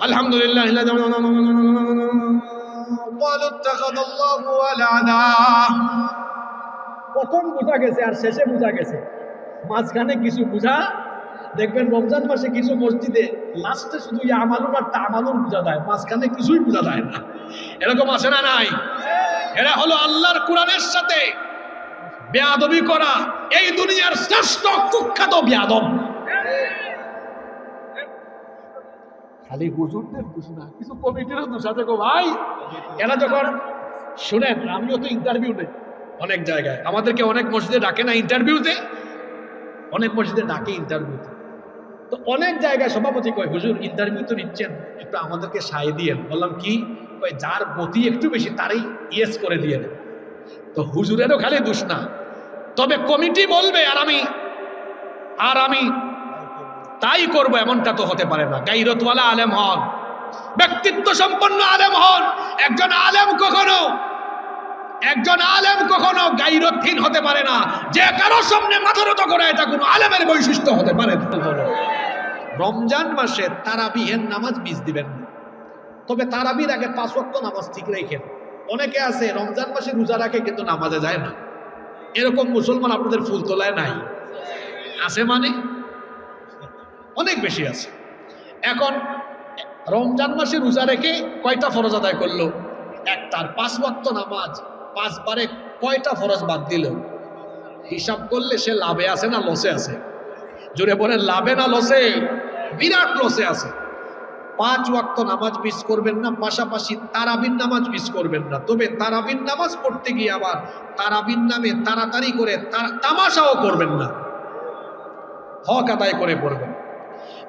আলহামদুলিল্লাহ প্রথম বোঝা গেছে আর শেষে বোঝা গেছে মাঝখানে কিছু বোঝা দেখবেন রমজান মাসে কিছু মসজিদে লাস্টে শুধু ইয়া আমালুর আর তা আমালুর বোঝা যায় মাঝখানে কিছুই বোঝা যায় না এরকম আসে না নাই এরা হলো আল্লাহর কোরআনের সাথে বেয়াদবি করা এই দুনিয়ার শ্রেষ্ঠ কুখ্যাত বেয়াদব খালি হুজুরদের দোষ না, কিছু কমিটিরও দোষ আছে গো ভাই। এরা যখন শুনেন, আমিও তো ইন্টারভিউ নেই অনেক জায়গায়। আমাদেরকে অনেক মসজিদে ডাকে না ইন্টারভিউতে অনেক মসজিদে ডাকে ইন্টারভিউতে তো অনেক জায়গায় সভাপতি কয়, হুজুর ইন্টারভিউ তো নিচ্ছেন, একটু আমাদেরকে সায় দিয়েন। বললাম, কি? কয়, যার গতি একটু বেশি, তারই ইয়েস করে দিয়ে তো হুজুরেরও খালি দোষ না। তবে কমিটি বলবে, আর আমি আর আমি তাই করব, এমনটা তো হতে পারে না। গাইরতওয়ালা আলেম হন ব্যক্তিত্ব সম্পন্ন আলেম হন। একজন আলেম কখনো, একজন আলেম কখনো গাইরতহীন হতে পারে না। যে কারও সামনে মাথা নত করে, এটা কোনো আলেমের বৈশিষ্ট্য হতে পারে রমজান মাসে তারাবিহের নামাজ মিস দিবেন না। তবে তারাবির আগে পাঁচ ওয়াক্ত নামাজ ঠিক রেখেন। অনেকে আছে, রমজান মাসে রোজা রাখে, কিন্তু নামাজে যায় না। এরকম মুসলমান আপনাদের ফুল তোলায় নাই। আছে মানে? অনেক বেশি আছে। এখন রমজান মাসে রোজা রেখে কয়টা ফরজ আদায় করল? একটার পাঁচ ওয়াক্ত নামাজ, পাঁচবারে কয়টা ফরজ বাদ দিল? হিসাব করলে সে লাভে আছে না লসে আছে? জোরে বলে লাভে না লসে? বিরাট লসে আছে। পাঁচ ওয়াক্ত নামাজ মিস করবেন না, পাশাপাশি তারাবিন নামাজ মিস করবেন না। তবে তারাবিন নামাজ পড়তে গিয়ে আবার তারাবিন নামে তাড়াতাড়ি করে তামাশাও করবেন না। হক আদায় করে পড়বেন।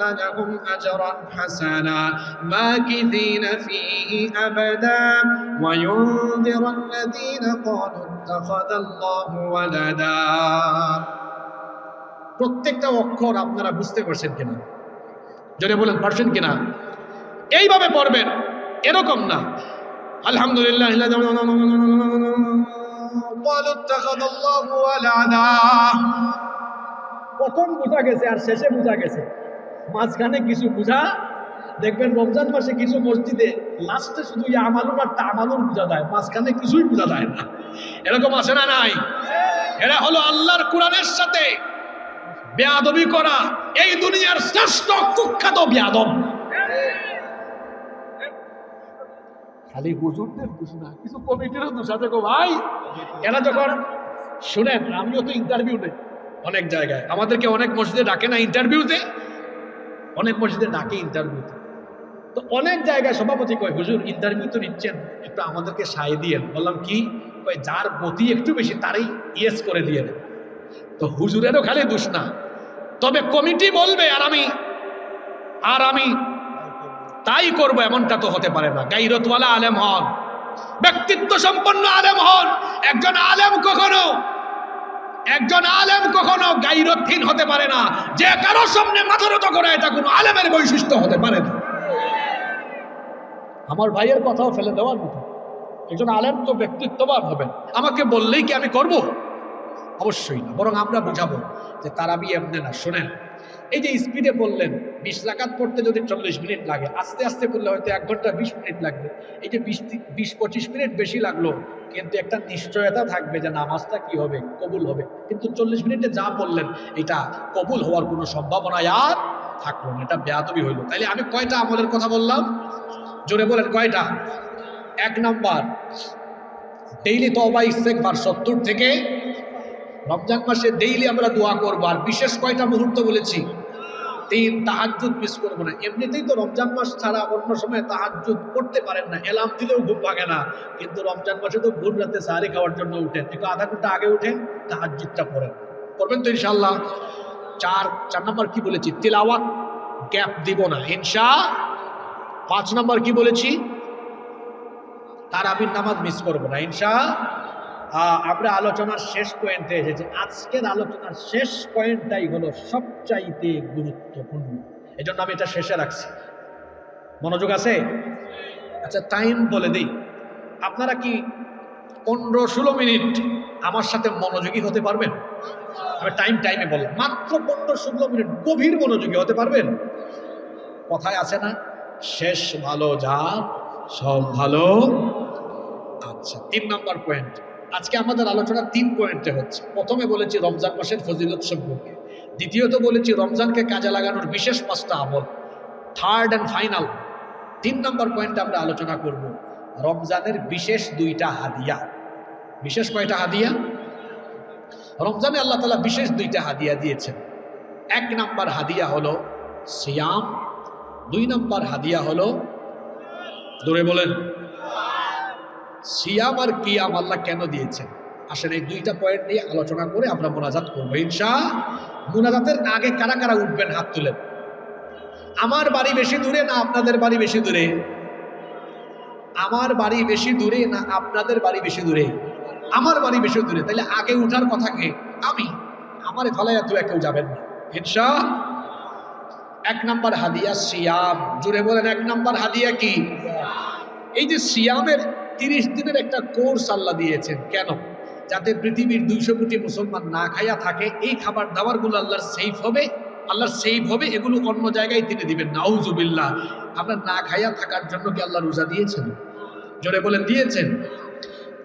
لهم أجرا حسنا ماكثين فيه أبدا وينذر الذين قالوا اتخذ الله ولدا প্রত্যেকটা অক্ষর আপনারা বুঝতে পারছেন কিনা যদি বলেন পারছেন কিনা এইভাবে পড়বেন এরকম না আলহামদুলিল্লাহ قالوا اتخذ الله ولدا প্রথম বোঝা গেছে আর শেষে বোঝা গেছে মাঝখানে কিছু বোঝা দেখবেন রমজান মাসে কিছু মসজিদে লাস্টে শুধু ইয়া আমালুন আর তা আমালুন বোঝা যায় মাঝখানে কিছুই বোঝা যায় না। এরকম আছে না নাই? এরা হলো আল্লাহর কোরআনের সাথে বেয়াদবি করা, এই দুনিয়ার শ্রেষ্ঠ কুখ্যাত বেয়াদব। খালি হুজুরদের দোষ না, কিছু কমিটিরও দোষ আছে গো ভাই। এরা যখন, শুনেন, আমিও তো ইন্টারভিউ নেই অনেক জায়গায়, আমাদেরকে অনেক মসজিদে ডাকে না ইন্টারভিউতে অনেক মসজিদে ডাকে ইন্টারভিউতে তো। অনেক জায়গায় সভাপতি কয়, হুজুর ইন্টারভিউ তো নিচ্ছেন, একটু আমাদেরকে সায় দিয়েন। বললাম, কি? কয়, যার গতি একটু বেশি, তারই ইয়েস করে দিয়ে দেন তো হুজুরেরও খালি দোষ না। তবে কমিটি বলবে, আর আমি আর আমি তাই করব, এমনটা তো হতে পারে না। গাইরতওয়ালা আলেম হন, ব্যক্তিত্ব সম্পন্ন আলেম হন। একজন আলেম কখনো একজন আলেম কখনো গাইরতহীন হতে পারে না। যে কারোর সামনে মাথা নত করে, এটা কোনো আলেমের বৈশিষ্ট্য হতে পারে না। আমার ভাইয়ের কথাও ফেলে দেওয়ার মতো। একজন আলেম তো ব্যক্তিত্ববান হবেন। আমাকে বললেই কি আমি করব? অবশ্যই না, বরং আমরা বুঝাবো যে তারাবি এমনি না, শোনেন। এই যে স্পিডে বললেন, বিশ রাকাত পড়তে যদি চল্লিশ মিনিট লাগে, আস্তে আস্তে করলে হয়তো এক ঘণ্টা বিশ মিনিট লাগবে। এই যে বিশ বিশ পঁচিশ মিনিট বেশি লাগল, কিন্তু একটা নিশ্চয়তা থাকবে যে নামাজটা কি হবে, কবুল হবে। কিন্তু চল্লিশ মিনিটে যা বললেন, এটা কবুল হওয়ার কোনো সম্ভাবনা আর থাকল না, এটা বেয়াদবি হইল। তাইলে আমি কয়টা আমলের কথা বললাম? জোরে বলেন, কয়টা? এক নাম্বার ডেইলি তবা ইস্তেকবার সত্তর থেকে রমজান মাসে ডেইলি আমরা দোয়া করব, আর বিশেষ কয়টা মুহূর্ত বলেছি? তিন, তাহাজ্জুদ মিস করব না। এমনিতেই তো রমজান মাস ছাড়া অন্য সময় তাহাজ্জুদ করতে পারেন না। এলাম দিলেও ঘুম ভাঙে না। কিন্তু রমজান মাসে তো ভোর রাতে সাহারি খাওয়ার জন্য উঠেন একটু আধা ঘণ্টা আগে উঠেন তাহাজ্জুদটা পড়েন করবেন তো ইনশাল্লাহ চার চার নম্বর কি বলেছি? তিলাওয়াত গ্যাপ দিব না। ইনশা, পাঁচ নম্বর কি বলেছি? তার তারাবির নামাজ মিস করব না। ইনশা আমরা আলোচনার শেষ পয়েন্টে এসেছি। আজকের আলোচনার শেষ পয়েন্টটাই হলো সবচাইতে গুরুত্বপূর্ণ। এই জন্য আমি এটা শেষে রাখছি। মনোযোগ আছে? আচ্ছা টাইম বলে দিই। আপনারা কি পনেরো ষোলো মিনিট আমার সাথে মনোযোগী হতে পারবেন? আমি টাইম টাইমে বললাম। মাত্র পনেরো ষোলো মিনিট গভীর মনোযোগী হতে পারবেন? কথায় আছে না? শেষ ভালো, যা সব ভালো। আচ্ছা তিন নম্বর পয়েন্ট আজকে আমাদের আলোচনা তিন পয়েন্টে হচ্ছে। প্রথমে বলেছি রমজান মাসের ফজিলত সম্পর্কে। দ্বিতীয়ত বলেছি রমজানকে কাজে লাগানোর বিশেষ পাঁচটা আমল। থার্ড অ্যান্ড ফাইনাল তিন নম্বর পয়েন্টে আমরা আলোচনা করব রমজানের বিশেষ দুইটা হাদিয়া। বিশেষ কয়টা হাদিয়া? রমজানে আল্লাহ তালা বিশেষ দুইটা হাদিয়া দিয়েছেন। এক নাম্বার হাদিয়া হলো সিয়াম, দুই নাম্বার হাদিয়া হলো দূরে বলেন। সিয়াম আর কিয়াম আল্লাহ কেন দিয়েছেন? আসলে এই দুইটা পয়েন্ট নিয়ে আলোচনা করে আমরা মোনাজাত করব। ইনশা মোনাজাতের আগে কারা কারা উঠবেন হাত তুলেন আমার বাড়ি বেশি দূরে না আপনাদের বাড়ি বেশি দূরে? আমার বাড়ি বেশি দূরে না আপনাদের বাড়ি বেশি দূরে? আমার বাড়ি বেশি দূরে। তাহলে আগে উঠার কথা কে? আমি। আমার ফালাইয়া তো কেউ যাবেন না। ইনশা এক নাম্বার হাদিয়া সিয়াম। জুড়ে বলেন, এক নাম্বার হাদিয়া কি? এই যে সিয়ামের তিরিশ দিনের একটা কোর্স আল্লাহ দিয়েছেন। কেন? যাতে পৃথিবীর দুইশো কোটি মুসলমান না খাইয়া থাকে, এই খাবার দাবারগুলো আল্লাহর সেফ হবে, আল্লাহর সেফ হবে, এগুলো অন্য জায়গায় তিনি দিবেন। নাউজুবিল্লাহ আপনার না খাইয়া থাকার জন্য কি আল্লাহ রোজা দিয়েছেন? জোরে বলেন, দিয়েছেন।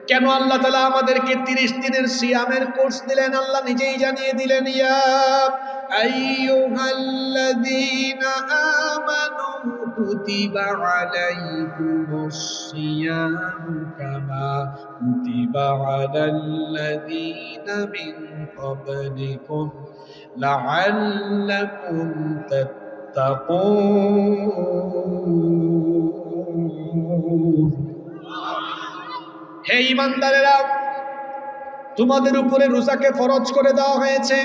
কেন আল্লাহ তালা আমাদেরকে তিরিশ দিনের সিয়ামের কোর্স দিলেন? আল্লাহ নিজেই জানিয়ে দিলেন, ইয়া আইয়ুহাল্লাযীনা আমানু কুতিবা আলাইকুমুস সিয়ামু কামা কুতিবা আলাল্লাযীনা মিন ক্বাবলিকুম লাআল্লাকুম তাত্তাকুন। হে ইমানদারেরা, তোমাদের উপরে রোজাকে ফরজ করে দেওয়া হয়েছে।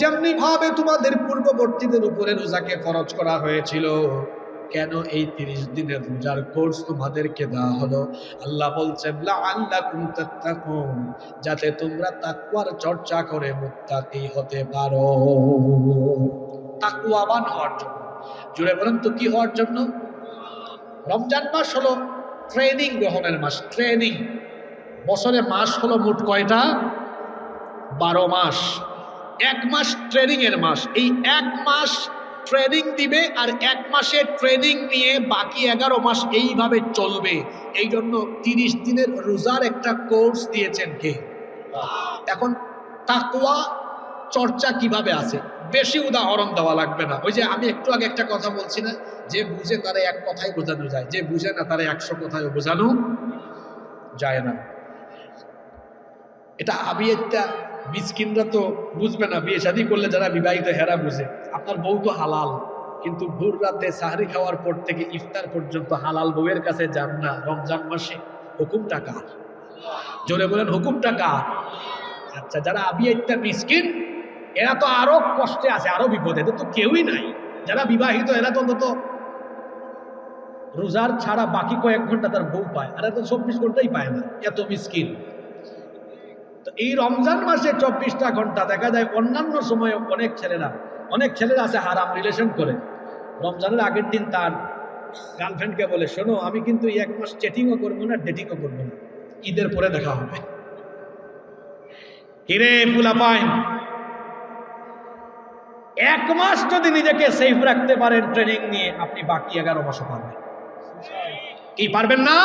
যেমনি ভাবে তোমাদের পূর্ববর্তীদের উপরে রোজাকে ফরজ করা হয়েছিল, কেন এই তিরিশ দিনের রোজার কোর্স তোমাদেরকে দেওয়া হলো? আল্লাহ তাত্তাকুন যাতে তোমরা তাকুয়ার চর্চা করে মুত্তাকি হতে পারো। তাকুয়াবান হওয়ার জন্য। জুড়ে বলেন তো, কি হওয়ার জন্য? রমজান মাস হলো। ট্রেনিং গ্রহণের মাস, ট্রেনিং। বছরে মাস হলো মোট কয়টা? বারো মাস। এক মাস ট্রেনিং এর মাস। এই এক মাস ট্রেনিং দিবে আর এক মাসে ট্রেনিং নিয়ে বাকি এগারো মাস এইভাবে চলবে। এই জন্য তিরিশ দিনের রোজার একটা কোর্স দিয়েছেন কে? এখন তাকুয়া চর্চা কীভাবে আছে? বেশি উদাহরণ দেওয়া লাগবে না। ওই যে আমি একটু আগে একটা কথা বলছি না, যে বুঝে তারা এক কথাই বোঝানো যায়। যে বুঝে না তারা একশো কথায় বোঝানো যায় না। এটা আবিয়েরটা মিসকিনরা তো বুঝবে না। বিয়ে শাদী করলে যারা বিবাহিত, হেরা বুঝে। আপনার বউ তো হালাল, কিন্তু ভোর রাতে সাহরি খাওয়ার পর থেকে ইফতার পর্যন্ত হালাল বউয়ের কাছে যান না। রমজান মাসে হুকুমটা কার? জোরে বলেন, হুকুমটা কার? আচ্ছা যারা আবিয়াইত্যা মিসকিন এরা তো আরও কষ্টে আছে, আরও বিপদে, এদের তো কেউই নাই। যারা বিবাহিত, এরা তো অন্তত রোজার ছাড়া বাকি কয়েক ঘণ্টা তার বউ পায়, আর এত চব্বিশ ঘন্টাই পায় না, এত মিসকিন। তো এই রমজান মাসে চব্বিশটা ঘণ্টা দেখা যায় অন্যান্য সময়ে অনেক ছেলেরা অনেক ছেলেরা আছে হারাম রিলেশন করে। রমজানের আগের দিন তার গার্লফ্রেন্ডকে বলে, শোনো, আমি কিন্তু এক মাস চেটিংও করব না ডেটিংও করব না, ঈদের পরে দেখা হবে। কিরে ফুলা পাইন এক মাস যদি নিজেকে সেফ রাখতে পারেন ট্রেনিং নিয়ে, আপনি বাকি এগারো মাসও পারবেন। কি, পারবেন না?